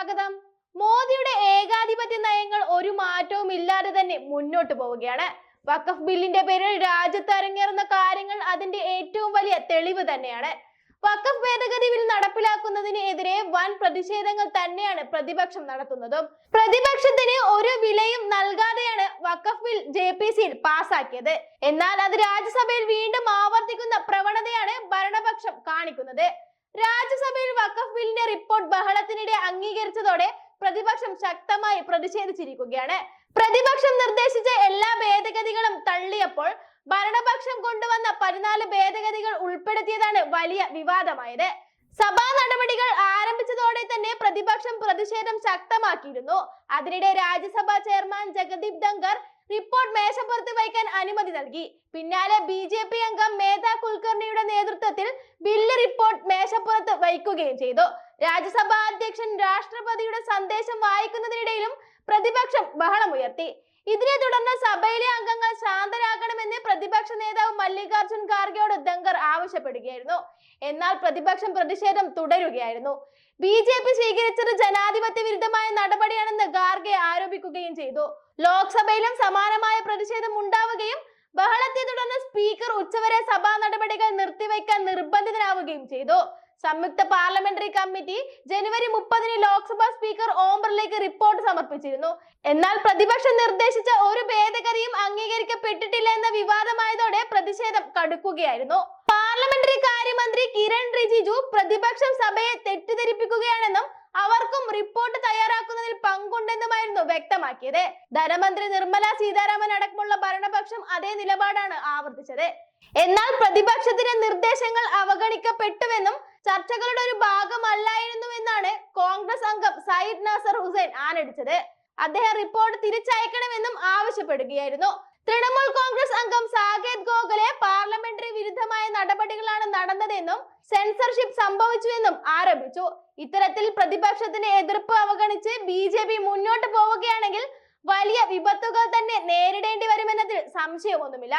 സ്വാഗതം. മോദിയുടെ ഏകാധിപത്യ നയങ്ങൾ ഒരു മാറ്റവും ഇല്ലാതെ തന്നെ മുന്നോട്ട് പോവുകയാണ്. വഖഫ് ബില്ലിന്റെ പേരിൽ രാജ്യത്ത് അരങ്ങേറുന്ന കാര്യങ്ങൾ അതിന്റെ ഏറ്റവും വലിയ തെളിവ് തന്നെയാണ്. വഖഫ് ഭേദഗതി ബിൽ നടപ്പിലാക്കുന്നതിന് എതിരെ വൻ പ്രതിഷേധങ്ങൾ തന്നെയാണ് പ്രതിപക്ഷം നടത്തുന്നതും. പ്രതിപക്ഷത്തിന് ഒരു വിലയും നൽകാതെയാണ് വഖഫ് ബിൽ ജെ പി സിയിൽ പാസാക്കിയത്. എന്നാൽ അത് രാജ്യസഭയിൽ വീണ്ടും ആവർത്തിക്കുന്ന പ്രവണതയാണ് ഭരണപക്ഷം കാണിക്കുന്നത്. രാജ്യസഭയിൽ വഖഫ് ബില്ലിന്റെ റിപ്പോർട്ട് ബഹളത്തിനിടെ അംഗീകരിച്ചതോടെ പ്രതിപക്ഷം ശക്തമായി പ്രതിഷേധിച്ചിരിക്കുകയാണ്. പ്രതിപക്ഷം നിർദ്ദേശിച്ച എല്ലാ ഭേദഗതികളും തള്ളിയപ്പോൾ ഭരണപക്ഷം കൊണ്ടുവന്ന പതിനാല് ഭേദഗതികൾ ഉൾപ്പെടുത്തിയതാണ് വലിയ വിവാദമായത്. സഭാ നടപടികൾ ആരംഭിച്ചതോടെ തന്നെ പ്രതിപക്ഷം പ്രതിഷേധം ശക്തമാക്കിയിരുന്നു. അതിനിടെ രാജ്യസഭാ ചെയർമാൻ ജഗദീപ് ധങ്കർ റിപ്പോർട്ട് മേശപ്പുറത്ത് വയ്ക്കാൻ അനുമതി നൽകി. പിന്നാലെ ബി ജെ പി അംഗം മേധാ കുൽക്കർണിയുടെ നേതൃത്വത്തിൽ ബില്ല് റിപ്പോർട്ട് മേശപ്പുറത്ത് വയ്ക്കുകയും ചെയ്തു. രാജ്യസഭാ അധ്യക്ഷൻ രാഷ്ട്രപതിയുടെ സന്ദേശം വായിക്കുന്നതിനിടയിലും പ്രതിപക്ഷം ബഹളം ബഹളമുയർത്തി ഇതിനെ തുടർന്ന് സഭയിലെ അംഗങ്ങൾ ശാന്തരാകണമെന്ന് പ്രതിപക്ഷ നേതാവ് മല്ലികാർജുൻ ഖാർഗെയോട് ദങ്കർ ആവശ്യപ്പെടുകയായിരുന്നു. എന്നാൽ പ്രതിപക്ഷം പ്രതിഷേധം തുടരുകയായിരുന്നു. ബി ജെ പി സ്വീകരിച്ചത് ജനാധിപത്യ വിരുദ്ധമായ നടപടിയാണെന്ന് ഖാർഗെ ആരോപിക്കുകയും ചെയ്തു. ലോക്സഭയിലും സമാനമായ പ്രതിഷേധം ഉണ്ടാവുകയും ബഹളത്തെ തുടർന്ന് സ്പീക്കർ ഉച്ചവരെ സഭാ നടപടികൾ നിർത്തിവെക്കാൻ നിർബന്ധിതനാവുകയും ചെയ്തു. സംയുക്ത പാർലമെന്ററി കമ്മിറ്റി ജനുവരി മുപ്പതിന് ലോക്സഭാ സ്പീക്കർ ഓം ബിർലയ്ക്ക് റിപ്പോർട്ട് സമർപ്പിച്ചിരുന്നു. എന്നാൽ പ്രതിപക്ഷം നിർദ്ദേശിച്ച ഒരു ഭേദഗതിയും അംഗീകരിക്കപ്പെട്ടിട്ടില്ല എന്ന വിവാദമായതോടെ പ്രതിഷേധം കടുക്കുകയായിരുന്നു. പാർലമെന്ററി കാര്യമന്ത്രി കിരൺ റിജിജു പ്രതിപക്ഷം സഭയെ തെറ്റിദ്ധരിപ്പിക്കുകയാണെന്നും അവർക്കും റിപ്പോർട്ട് തയ്യാറാക്കുന്നതിൽ പങ്കുണ്ടെന്നുമായിരുന്നു വ്യക്തമാക്കിയത്. ധനമന്ത്രി നിർമ്മല സീതാരാമൻ അടക്കമുള്ള ഭരണപക്ഷം അതേ നിലപാടാണ് ആവർത്തിച്ചത്. എന്നാൽ പ്രതിപക്ഷത്തിന്റെ നിർദ്ദേശങ്ങൾ അവഗണിക്കപ്പെട്ടുവെന്നും ചർച്ചകളുടെ ഒരു ഭാഗമല്ലായിരുന്നുവെന്നാണ് കോൺഗ്രസ് അംഗം സയ്യിദ് നാസർ ഹുസൈൻ ആനടിച്ചത്. അദ്ദേഹം റിപ്പോർട്ട് തിരിച്ചയക്കണമെന്നും ആവശ്യപ്പെടുകയായിരുന്നു. തൃണമൂൽ കോൺഗ്രസ് അംഗം സാകേത് ഗോഖലെ പാർലമെന്ററി വിരുദ്ധമായ നടപടികളാണ് നടന്നതെന്നും സെൻസർഷിപ്പ് സംഭവിച്ചുവെന്നും ആരോപിച്ചു. ഇത്തരത്തിൽ പ്രതിപക്ഷത്തിന്റെ എതിർപ്പ് അവഗണിച്ച് ബി ജെ പി മുന്നോട്ട് പോവുകയാണെങ്കിൽ വലിയ വിപത്തുകൾ തന്നെ നേരിടേണ്ടി വരുമെന്നതിൽ സംശയമൊന്നുമില്ല.